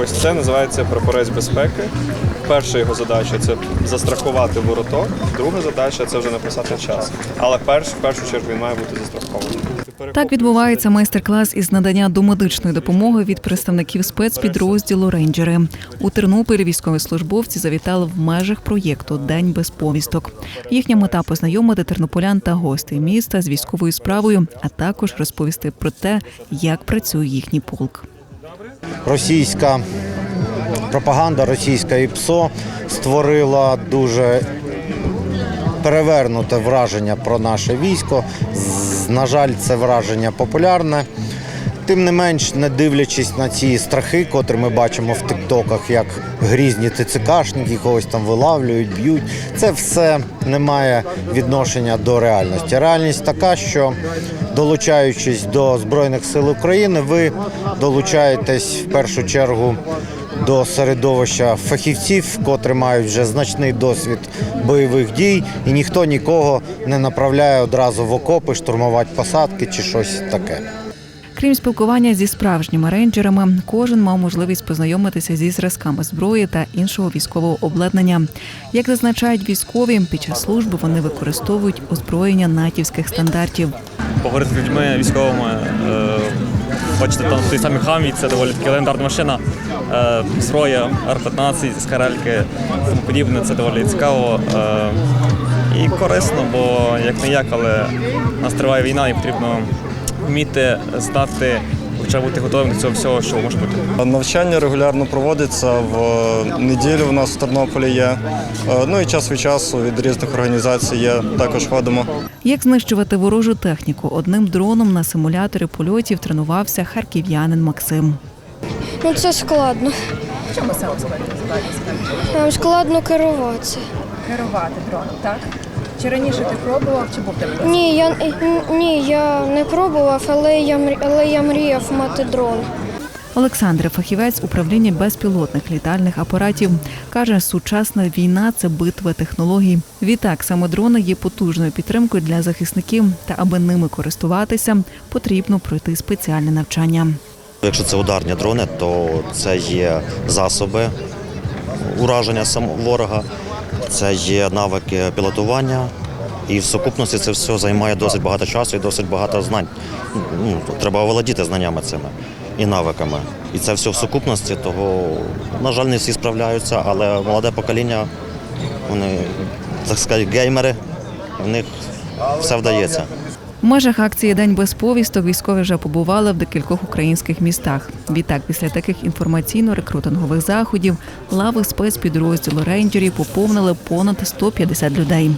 Ось це називається прапорець безпеки. Перша його задача це застрахувати вороток. Друга задача це вже написати час. Але перш, в першу чергу він має бути застрахований. Так відбувається майстер-клас із надання домедичної допомоги від представників спецпідрозділу рейнджери. У Тернополі військові службовці завітали в межах проєкту День без повісток. Їхня мета познайомити тернополян та гостей міста з військовою справою, а також розповісти про те, як працює їхній полк. Російська пропаганда, російська ІПСО створила дуже перевернуте враження про наше військо. На жаль, це враження популярне. Тим не менш, не дивлячись на ці страхи, котрі ми бачимо в тиктоках, як грізні ТЦКшники когось там вилавлюють, б'ють. Це все не має відношення до реальності. Реальність така, що долучаючись до Збройних сил України, ви долучаєтесь в першу чергу до середовища фахівців, котрі мають вже значний досвід бойових дій, і ніхто нікого не направляє одразу в окопи, штурмувати посадки чи щось таке. Крім спілкування зі справжніми рейнджерами, кожен мав можливість познайомитися зі зразками зброї та іншого військового обладнання. Як зазначають військові, під час служби вони використовують озброєння натівських стандартів. поговорити з людьми військовими. Е, бачите, там той самий Хамві, це доволі таки легендарна машина. Е, зброя Р-15, скарельки, тому подібне, це доволі цікаво. Е, і корисно, бо як не як, але нас триває війна і потрібно вміти знати, хоча бути готовим до цього всього, що може бути. Навчання регулярно проводиться в неділю. У нас в Тернополі є. Е, Ну і час від часу від різних організацій є. Також ходимо. Як знищувати ворожу техніку одним дроном на симуляторі польотів тренувався харків'янин Максим. Ну це складно. Чому саме складно складно керуватися. керувати дроном, так? Чи раніше ти пробував, чи був тебе? Ні, я ні, я не пробував, але я але я мріяв мати дрон. Олександр фахівець управління безпілотних літальних апаратів каже, сучасна війна це битва технологій. Відтак саме дрони є потужною підтримкою для захисників, та аби ними користуватися, потрібно пройти спеціальне навчання. Якщо це ударні дрони, то це є засоби ураження сам- ворога, це є навики пілотування. І в сукупності це все займає досить багато часу і досить багато знань. Ну, треба володіти знаннями цими і навиками. І це все в сукупності, того, на жаль, не всі справляються, але молоде покоління, вони, так сказати, геймери, в них все вдається. В межах акції День без повісток військові вже побували в декількох українських містах. Відтак, після таких інформаційно-рекрутингових заходів лави спецпідрозділу рейнджерів поповнили понад 150 людей.